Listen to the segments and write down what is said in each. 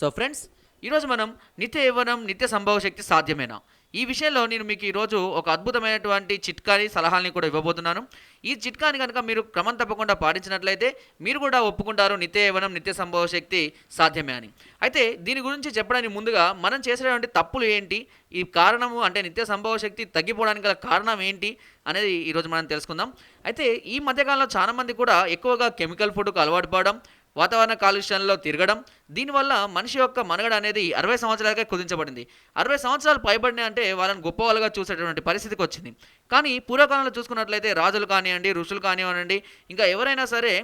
So friends ఈరోజు మనం నిత్య యవ్వనం నిత్య సంభవ శక్తి సాధ్యమేనా? ఈ విషయంలో నేను మీకు ఈరోజు ఒక అద్భుతమైనటువంటి చిట్కాని సలహాలని కూడా ఇవ్వబోతున్నాను. ఈ చిట్కాని కనుక మీరు క్రమం తప్పకుండా పాటించినట్లయితే మీరు కూడా ఒప్పుకుంటారు నిత్య యవ్వనం నిత్య సంభవ శక్తి సాధ్యమే అని. అయితే దీని గురించి చెప్పడానికి ముందుగా మనం చేసేటువంటి తప్పులు ఏంటి? ఈ కారణము అంటే నిత్య సంభవ శక్తి తగ్గిపోవడానికి గల కారణం ఏంటి? అనేది ఈరోజు మనం తెలుసుకుందాం. అయితే ఈ మధ్యకాలంలో చాలామంది కూడా ఎక్కువగా కెమికల్ ఫుడ్కు అలవాటు పడడం వాతావరణ కాలుష్యంలో తిరగడం దీనివల్ల మనిషి యొక్క మనగడ అనేది అరవై సంవత్సరాలకే కుదించబడింది. అరవై సంవత్సరాలు పైబడిన అంటే వాళ్ళని గొప్పవాళ్ళుగా చూసేటటువంటి పరిస్థితికి వచ్చింది. కానీ పూర్వకాలంలో చూసుకున్నట్లయితే రాజులు కానివ్వండి ఋషులు కానివ్వండి ఇంకా ఎవరైనా సరే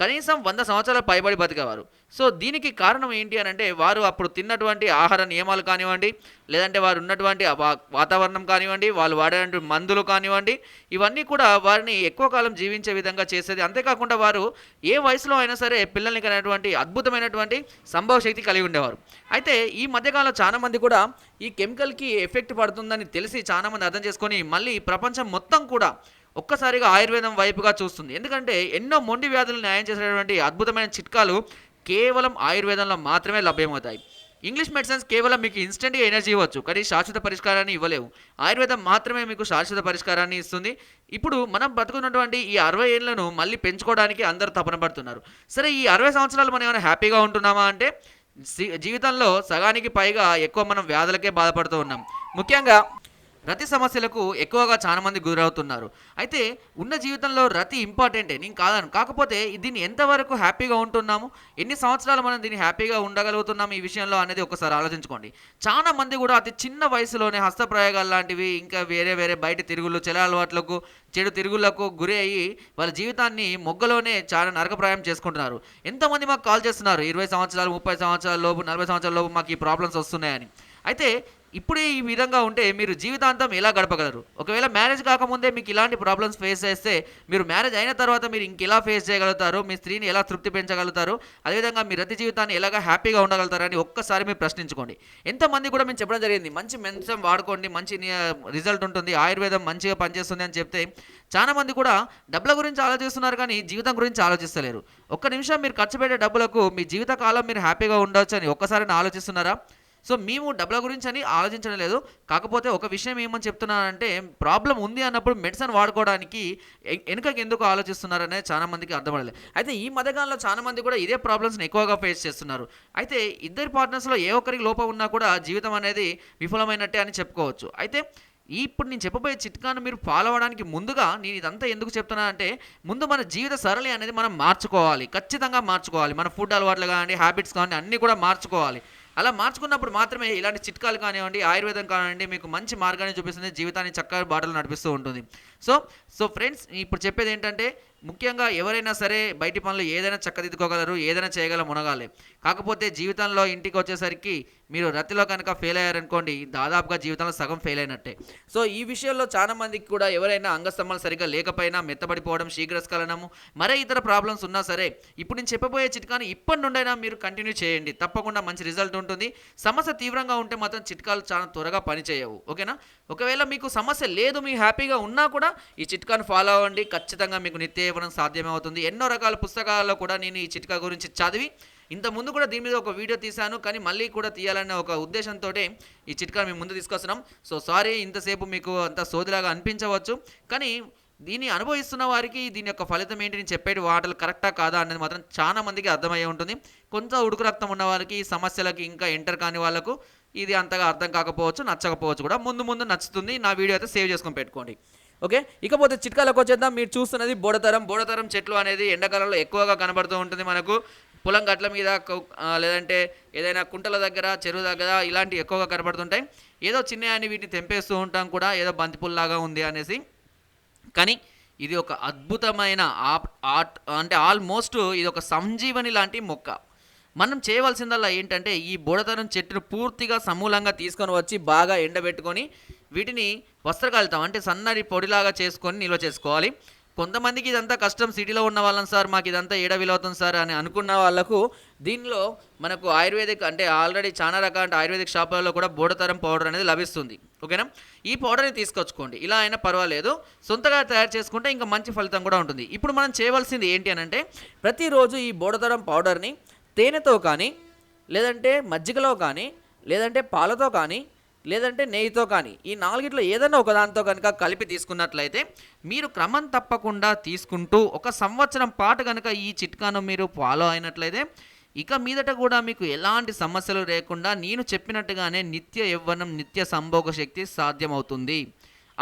కనీసం వంద సంవత్సరాల పైబడి బతికేవారు. సో దీనికి కారణం ఏంటి అని అంటే వారు అప్పుడు తిన్నటువంటి ఆహార నియమాలు కానివ్వండి లేదంటే వారు ఉన్నటువంటి వా- వాతావరణం కానివ్వండి వాళ్ళు వాడేటువంటి మందులు కానివ్వండి ఇవన్నీ కూడా వారిని ఎక్కువ కాలం జీవించే విధంగా చేసేది. అంతేకాకుండా వారు ఏ వయసులో అయినా సరే పిల్లల్ని కనేటువంటి అద్భుతమైనటువంటి సంభవ శక్తి కలిగి ఉండేవారు. అయితే ఈ మధ్యకాలంలో చాలా మంది కూడా ఈ కెమికల్కి ఎఫెక్ట్ పడుతుందని తెలిసి చాలా మంది అర్థం చేసుకొని మళ్ళీ ప్రపంచం మొత్తం కూడా ఒక్కసారిగా ఆయుర్వేదం వైపుగా చూస్తుంది. ఎందుకంటే ఎన్నో మొండి వ్యాధులు న్యాయం చేసేటువంటి అద్భుతమైన చిట్కాలు కేవలం ఆయుర్వేదంలో మాత్రమే లభ్యమవుతాయి. ఇంగ్లీష్ మెడిసిన్స్ కేవలం మీకు ఇన్స్టెంట్గా ఎనర్జీ ఇవ్వచ్చు కానీ శాశ్వత పరిష్కారాన్ని ఇవ్వలేవు. ఆయుర్వేదం మాత్రమే మీకు శాశ్వత పరిష్కారాన్ని ఇస్తుంది. ఇప్పుడు మనం బతుకున్నటువంటి ఈ అరవై ఏళ్ళను మళ్ళీ పెంచుకోవడానికి అందరూ తపన పడుతున్నారు. సరే ఈ అరవై సంవత్సరాలు మనం ఏమైనా హ్యాపీగా ఉంటున్నామా అంటే జీవితంలో సగానికి పైగా ఎక్కువ మనం వ్యాధులకే బాధపడుతూ ఉన్నాం. ముఖ్యంగా రతి సమస్యలకు ఎక్కువగా చాలా మంది గురవుతున్నారు. అయితే ఉన్న జీవితంలో రతి ఇంపార్టెంటే నేను కాదను. కాకపోతే దీన్ని ఎంతవరకు హ్యాపీగా ఉంటున్నాము? ఎన్ని సంవత్సరాలు మనం దీన్ని హ్యాపీగా ఉండగలుగుతున్నాము ఈ విషయంలో అనేది ఒకసారి ఆలోచించుకోండి. చాలా మంది కూడా అతి చిన్న వయసులోనే హస్తప్రయోగాలు లాంటివి ఇంకా వేరే వేరే బయట తిరుగులు చెల అలవాట్లకు చెడు తిరుగులకు గురి అయ్యి వాళ్ళ జీవితాన్ని మొగ్గలోనే చాలా నరకప్రాయం చేసుకుంటున్నారు. ఎంతమంది మాకు కాల్ చేస్తున్నారు? ఇరవై సంవత్సరాలు ముప్పై సంవత్సరాల లోపు నలభై సంవత్సరాల లోపు మాకు ఈ ప్రాబ్లమ్స్ వస్తున్నాయని. అయితే ఇప్పుడే ఈ విధంగా ఉంటే మీరు జీవితాంతం ఎలా గడపగలరు? ఒకవేళ మ్యారేజ్ కాకముందే మీకు ఇలాంటి ప్రాబ్లమ్స్ ఫేస్ చేస్తే మీరు మ్యారేజ్ అయిన తర్వాత మీరు ఇంకెలా ఫేస్ చేయగలుగుతారు? మీ స్త్రీని ఎలా తృప్తి పెంచగలుగుతారు? అదేవిధంగా మీ రతి జీవితాన్ని ఎలాగా హ్యాపీగా ఉండగలుగుతారని ఒక్కసారి మీరు ప్రశ్నించుకోండి. ఎంతమంది కూడా మేము చెప్పడం జరిగింది మంచి మెన్సం వాడుకోండి మంచి రిజల్ట్ ఉంటుంది ఆయుర్వేదం మంచిగా పనిచేస్తుంది అని చెప్తే చాలా మంది కూడా డబ్బుల గురించి ఆలోచిస్తున్నారు కానీ జీవితం గురించి ఆలోచిస్తలేరు. ఒక్క నిమిషం మీరు ఖర్చు పెట్టే డబ్బులకు మీ జీవితకాలం మీరు హ్యాపీగా ఉండవచ్చు అని ఒక్కసారి ఆలోచిస్తున్నారా? సో మేము డబ్బుల గురించి అని ఆలోచించడం లేదు. కాకపోతే ఒక విషయం ఏమని చెప్తున్నానంటే ప్రాబ్లం ఉంది అన్నప్పుడు మెడిసిన్ వాడుకోవడానికి వెనుకకి ఎందుకు ఆలోచిస్తున్నారనే చాలా మందికి అర్థమడలేదు అయితే ఈ మధ్యకాలంలో చాలా మంది కూడా ఇదే ప్రాబ్లమ్స్ని ఎక్కువగా ఫేస్ చేస్తున్నారు. అయితే ఇద్దరి పార్ట్నర్స్లో ఏ ఒక్కరికి లోపం ఉన్నా కూడా జీవితం అనేది విఫలమైనట్టే అని చెప్పుకోవచ్చు. అయితే ఇప్పుడు నేను చెప్పబోయే చిట్కాను మీరు ఫాలో అవ్వడానికి ముందుగా నేను ఇదంతా ఎందుకు చెప్తున్నా అంటే ముందు మన జీవిత సరళి అనేది మనం మార్చుకోవాలి. ఖచ్చితంగా మార్చుకోవాలి. మన ఫుడ్ అలవాట్లు కానీ హ్యాబిట్స్ కానీ అన్నీ కూడా మార్చుకోవాలి. అలా మార్చుకున్నప్పుడు మాత్రమే ఇలాంటి చిట్కాలు కానివ్వండి ఆయుర్వేదం కానివ్వండి మీకు మంచి మార్గాన్ని చూపిస్తుంది జీవితాన్ని చక్కగా బాటలు నడిపిస్తూ ఉంటుంది. సో సో ఫ్రెండ్స్ ఇప్పుడు చెప్పేది ఏంటంటే ముఖ్యంగా ఎవరైనా సరే బయటి పనులు ఏదైనా చక్కదిద్దుకోగలరు ఏదైనా చేయగల మునగాలి. కాకపోతే జీవితంలో ఇంటికి వచ్చేసరికి మీరు రతిలో కనుక ఫెయిల్ అయ్యారనుకోండి దాదాపుగా జీవితంలో సగం ఫెయిల్ అయినట్టే. సో ఈ విషయంలో చాలా మందికి కూడా ఎవరైనా అంగస్తంభాలు సరిగ్గా లేకపోయినా మెత్తబడిపోవడం శీఘ్రస్ఖలనము మరే ఇతర ప్రాబ్లమ్స్ ఉన్నా సరే ఇప్పుడు నేను చెప్పబోయే చిట్కాను ఇప్పటి నుండైనా మీరు కంటిన్యూ చేయండి. తప్పకుండా మంచి రిజల్ట్ ఉంటుంది. సమస్య తీవ్రంగా ఉంటే మాత్రం చిట్కాలు చాలా త్వరగా పనిచేయవు. ఓకేనా? ఒకవేళ మీకు సమస్య లేదు మీ హ్యాపీగా ఉన్నా కూడా ఈ చిట్కాను ఫాలో అవ్వండి. ఖచ్చితంగా మీకు నిత్య ఇవ్వడం సాధ్యమవుతుంది. ఎన్నో రకాల పుస్తకాల్లో కూడా నేను ఈ చిట్కా గురించి చదివి ఇంత ముందు కూడా దీని మీద ఒక వీడియో తీశాను కానీ మళ్ళీ కూడా తీయాలనే ఒక ఉద్దేశంతో ఈ చిట్కాను మేము ముందు తీసుకొస్తున్నాం. సో సారీ ఇంతసేపు మీకు అంత సోదిలాగా అనిపించవచ్చు కానీ దీన్ని అనుభవిస్తున్న వారికి దీని యొక్క ఫలితం ఏంటి నేను చెప్పేటి వాటలు కరెక్టా కాదా అనేది మాత్రం చాలా మందికి అర్థమయ్యే ఉంటుంది. కొంత ఉడుకు రక్తం ఉన్న వారికి ఈ సమస్యలకి ఇంకా ఎంటర్ కాని వాళ్ళకు ఇది అంతగా అర్థం కాకపోవచ్చు నచ్చకపోవచ్చు కూడా. ముందు ముందు నచ్చుతుంది. నా వీడియో అయితే సేవ్ చేసుకొని పెట్టుకోండి. ఓకే? ఇకపోతే చిట్కాలకు వచ్చేద్దాం. మీరు చూస్తున్నది బోడతరం. బోడతరం చెట్లు అనేది ఎండాకాలంలో ఎక్కువగా కనబడుతూ ఉంటుంది మనకు. పొలం గట్ల మీద లేదంటే ఏదైనా కుంటల దగ్గర చెరువు దగ్గర ఇలాంటివి ఎక్కువగా కనబడుతుంటాయి ఏదో చిన్న అని వీటిని తెంపేస్తూ ఉంటాం కూడా ఏదో బంతిపుల్లాగా ఉంది అనేసి. కానీ ఇది ఒక అద్భుతమైన ఆప్ ఆర్ట్ అంటే ఆల్మోస్ట్ ఇది ఒక సంజీవని లాంటి మొక్క. మనం చేయవలసిందల్లా ఏంటంటే ఈ బుడతనం చెట్టును పూర్తిగా సమూలంగా తీసుకొని వచ్చి బాగా ఎండబెట్టుకొని వీటిని వస్త్రకాలితం అంటే సన్నటి పొడిలాగా చేసుకొని నిల్వ చేసుకోవాలి. కొంతమందికి ఇదంతా కష్టం సిటీలో ఉన్న వాళ్ళం సార్ మాకు ఇదంతా ఏడ విలవుతుంది సార్ అని అనుకున్న వాళ్ళకు దీనిలో మనకు ఆయుర్వేదిక్ అంటే ఆల్రెడీ చాలా రకాల ఆయుర్వేదిక్ షాపులలో కూడా బోడతరం పౌడర్ అనేది లభిస్తుంది. ఓకేనా? ఈ పౌడర్ని తీసుకొచ్చుకోండి. ఇలా అయినా పర్వాలేదు. సొంతగా తయారు చేసుకుంటే ఇంకా మంచి ఫలితం కూడా ఉంటుంది. ఇప్పుడు మనం చేయవలసింది ఏంటి అని అంటే ప్రతిరోజు ఈ బోడతరం పౌడర్ని తేనెతో కానీ లేదంటే మజ్జిగలో కానీ లేదంటే పాలతో కానీ లేదంటే నెయ్యితో కానీ ఈ నాలుగిట్లో ఏదైనా ఒకదాంతో కనుక కలిపి తీసుకున్నట్లయితే మీరు క్రమం తప్పకుండా తీసుకుంటూ ఒక సంవత్సరం పాటు కనుక ఈ చిట్కాను మీరు ఫాలో అయినట్లయితే ఇక మీదట కూడా మీకు ఎలాంటి సమస్యలు లేకుండా నేను చెప్పినట్టుగానే నిత్య యవ్వనం నిత్య సంభోగ శక్తి సాధ్యమవుతుంది.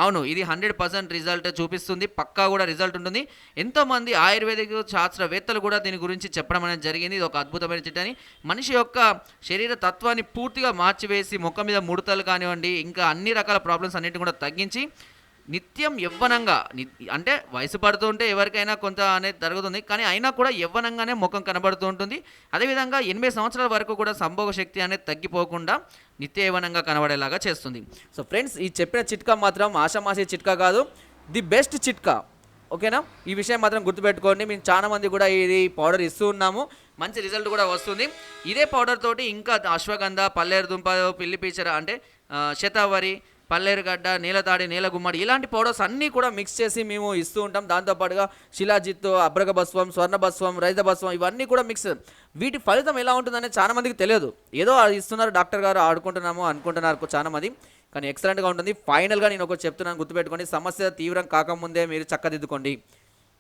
అవును ఇది హండ్రెడ్ పర్సెంట్ రిజల్ట్ చూపిస్తుంది. పక్కా కూడా రిజల్ట్ ఉంటుంది. ఎంతోమంది ఆయుర్వేదిక శాస్త్రవేత్తలు కూడా దీని గురించి చెప్పడం అనేది జరిగింది. ఇది ఒక అద్భుతమైన చిట్టని మనిషి యొక్క శరీర తత్వాన్ని పూర్తిగా మార్చివేసి ముఖం మీద ముడతలు కానివ్వండి ఇంకా అన్ని రకాల ప్రాబ్లమ్స్ అన్నిటిని కూడా తగ్గించి నిత్యం యవ్వనంగా అంటే వయసు పడుతుంటే ఎవరికైనా కొంత అనేది జరుగుతుంది. కానీ అయినా కూడా యవ్వనంగానే ముఖం కనబడుతూ ఉంటుంది. అదేవిధంగా ఎనభై సంవత్సరాల వరకు కూడా సంభోగ శక్తి అనేది తగ్గిపోకుండా నిత్యవనంగా కనబడేలాగా చేస్తుంది. సో ఫ్రెండ్స్ ఈ చెప్పిన చిట్కా మాత్రం ఆషామాషి చిట్కా కాదు. ది బెస్ట్ చిట్కా. ఓకేనా? ఈ విషయం మాత్రం గుర్తుపెట్టుకోండి. మేము చాలా మంది కూడా ఇది పౌడర్ ఇస్తూ ఉన్నాము. మంచి రిజల్ట్ కూడా వస్తుంది. ఇదే పౌడర్ తోటి ఇంకా అశ్వగంధ పల్లేరు దుంప పిల్లి పీచర అంటే శతావరి పల్లేరుగడ్డ నీలతాడి నీలగుమ్మడి ఇలాంటి పౌడర్స్ అన్నీ కూడా మిక్స్ చేసి మేము ఇస్తూ ఉంటాం. దాంతోపాటుగా శిలాజిత్తు అబ్రగభస్వం స్వర్ణభస్వం రైతభస్వం ఇవన్నీ కూడా మిక్స్ వీటి ఫలితం ఎలా ఉంటుందనే చాలా మందికి తెలియదు. ఏదో ఇస్తున్నారు డాక్టర్ గారు ఆడుకుంటున్నాము అనుకుంటున్నారు చాలా మంది. కానీ ఎక్సలెంట్గా ఉంటుంది. ఫైనల్గా నేను ఒకటి చెప్తున్నాను గుర్తుపెట్టుకోండి. సమస్య తీవ్రం కాకముందే మీరు చక్కదిద్దుకోండి.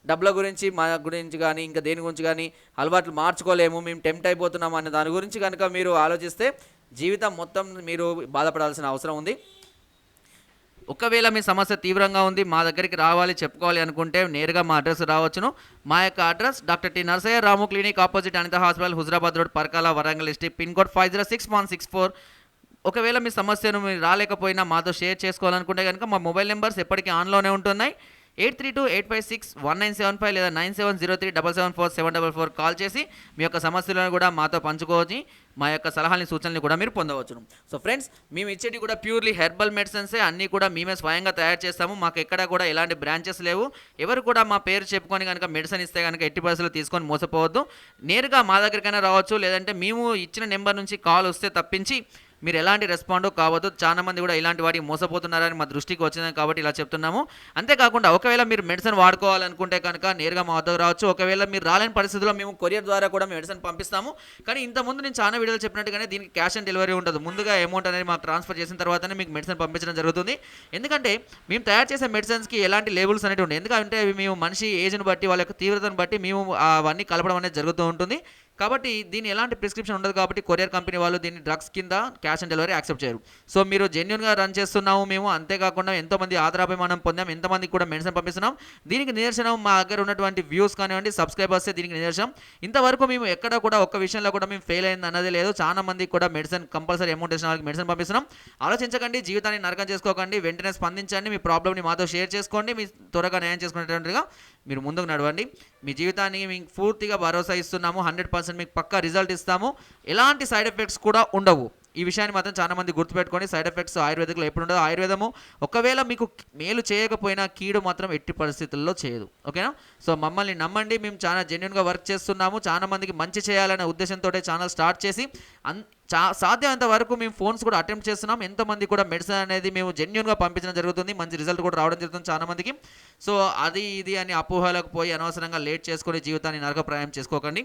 డబ్బుల గురించి మా గురించి కానీ ఇంకా దేని గురించి కానీ అలవాట్లు మార్చుకోలేము. మేము టెంప్ట్ అయిపోతున్నాము అనే దాని గురించి కనుక మీరు ఆలోచిస్తే జీవితం మొత్తం మీరు బాధపడాల్సిన అవసరం ఉంది. ఒకవేళ మీ సమస్య తీవ్రంగా ఉంది మా దగ్గరికి రావాలి చెప్పుకోవాలి అనుకుంటే నేరుగా మా అడ్రస్ రావచ్చును. మా యొక్క address doctor T Narsaiah Ramu clinic opposite Anitha hospital Huzurabad road Parakala Warangal district pin code five zero six one six four. ఒకవేళ మీ సమస్యను మీరు రాలేకపోయినా మాతో షేర్ చేసుకోవాలనుకుంటే కనుక మా మొబైల్ నెంబర్స్ ఎప్పటికీ ఆన్లోనే ఉంటున్నాయి. Eight three two eight five six one nine seven five లేదా nine seven zero three double seven four seven double four call చేసి మీ యొక్క సమస్యలను కూడా మాతో పంచుకోవచ్చు. మా యొక్క సలహాలని సూచనలు కూడా మీరు పొందవచ్చును. సో ఫ్రెండ్స్ మేము ఇచ్చేటి కూడా ప్యూర్లీ హెర్బల్ మెడిసిన్సే అన్నీ కూడా మేమే స్వయంగా తయారు చేస్తాము. మాకు ఎక్కడ కూడా ఎలాంటి బ్రాంచెస్ లేవు. ఎవరు కూడా మా పేరు చెప్పుకొని కనుక మెడిసిన్ ఇస్తే కనుక ఎట్టి పరిస్థితులు తీసుకొని మోసపోవద్దు. నేరుగా మా దగ్గరికైనా రావచ్చు. లేదంటే మేము ఇచ్చిన నెంబర్ నుంచి కాల్ వస్తే తప్పించి మీరు ఎలాంటి రెస్పాండో కావద్దు. చాలా మంది కూడా ఇలాంటి వాటికి మోసపోతున్నారని మా దృష్టికి వచ్చింది కాబట్టి ఇలా చెప్తున్నాము. అంతేకాకుండా ఒకవేళ మీరు మెడిసిన్ వాడుకోవాలనుకుంటే కనుక నేరుగా మా వద్దకు రావచ్చు. ఒకవేళ మీరు రాలేని పరిస్థితుల్లో మేము కొరియర్ ద్వారా కూడా మెడిసిన్ పంపిస్తాము. కానీ ఇంతకుముందు నేను చాలా వీడియోలు చెప్పినట్టుగానే దీనికి క్యాష్ ఆన్ డెలివరీ ఉండదు. ముందుగా అమౌంట్ అనేది మాకు ట్రాన్స్ఫర్ చేసిన తర్వాతనే మీకు మెడిసిన్ పంపించడం జరుగుతుంది. ఎందుకంటే మేము తయారు చేసే మెడిసిన్స్కి ఎలాంటి లేబుల్స్ అనేవి ఉండే ఎందుకంటే మేము మనిషి ఏజ్ని బట్టి వాళ్ళ యొక్క తీవ్రతను బట్టి మేము అవన్నీ కలపడం అనేది జరుగుతూ ఉంటుంది. కాబట్టి దీని ఎలాంటి ప్రిస్క్రిప్షన్ ఉండదు కాబట్టి కొరియర్ కంపెనీ వాళ్ళు దీన్ని డ్రగ్స్ కింద క్యాష్ ఆన్ డెలివరీ యాక్సెప్ట్ చేయరు. సో మీరు జెన్యున్గా రన్ చేస్తున్నాము మేము అంతేకాకుండా ఎంతోమంది ఆదరాభిమానం పొందాం ఎంతమందికి కూడా మెడిసిన్ పంపిస్తున్నాం. దీనికి నిదర్శనం మా దగ్గర ఉన్నటువంటి వ్యూస్ కానివ్వండి సబ్స్క్రైబర్సే దీనికి నిదర్శనం. ఇంతవరకు మేము ఎక్కడ కూడా ఒక్క విషయంలో కూడా మేము ఫెయిల్ అయింది అన్నది లేదు. చాలా మందికి కూడా మెడిసిన్ కంపల్సరీ అమౌంట్ ఇచ్చిన వాళ్ళకి మెడిసిన్ పంపిస్తున్నాం. ఆలోచించకండి జీవితాన్ని నరకం చేసుకోకండి వెంటనే స్పందించండి మీ ప్రాబ్లమ్ని మాతో షేర్ చేసుకోండి మీ త్వరగా న్యాయం చేసుకునేటట్టుగా మీరు ముందుకు నడవండి. మీ జీవితానికి మీకు పూర్తిగా భరోసా ఇస్తున్నాము. హండ్రెడ్ పర్సెంట్ మీకు పక్కా రిజల్ట్ ఇస్తాము. ఎలాంటి సైడ్ ఎఫెక్ట్స్ కూడా ఉండవు. ఈ విషయాన్ని మాత్రం చాలా మంది గుర్తుపెట్టుకోండి సైడ్ ఎఫెక్ట్స్ ఆయుర్వేదిక్లో ఎప్పుడు ఉండదు ఆయుర్వేదము ఒకవేళ మీకు మేలు చేయకపోయినా కీడు మాత్రం ఎట్టి పరిస్థితుల్లో చేయదు. ఓకేనా సో మమ్మల్ని నమ్మండి. మేము చాలా జెన్యున్గా వర్క్ చేస్తున్నాము. చాలా మందికి మంచి చేయాలనే ఉద్దేశంతో ఛానల్ స్టార్ట్ చేసి అన్ చా సాధ్యమైనంత వరకు మేము ఫోన్స్ కూడా అటెంప్ట్ చేస్తున్నాం. ఎంతమంది కూడా మెడిసిన్ అనేది మేము జెన్యున్గా పంపించడం జరుగుతుంది. మంచి రిజల్ట్ కూడా రావడం జరుగుతుంది చాలా మందికి. సో అది ఇది అని అపోహలకు పోయి అనవసరంగా లేట్ చేసుకొని జీవితాన్ని నరకప్రాయం చేసుకోకండి.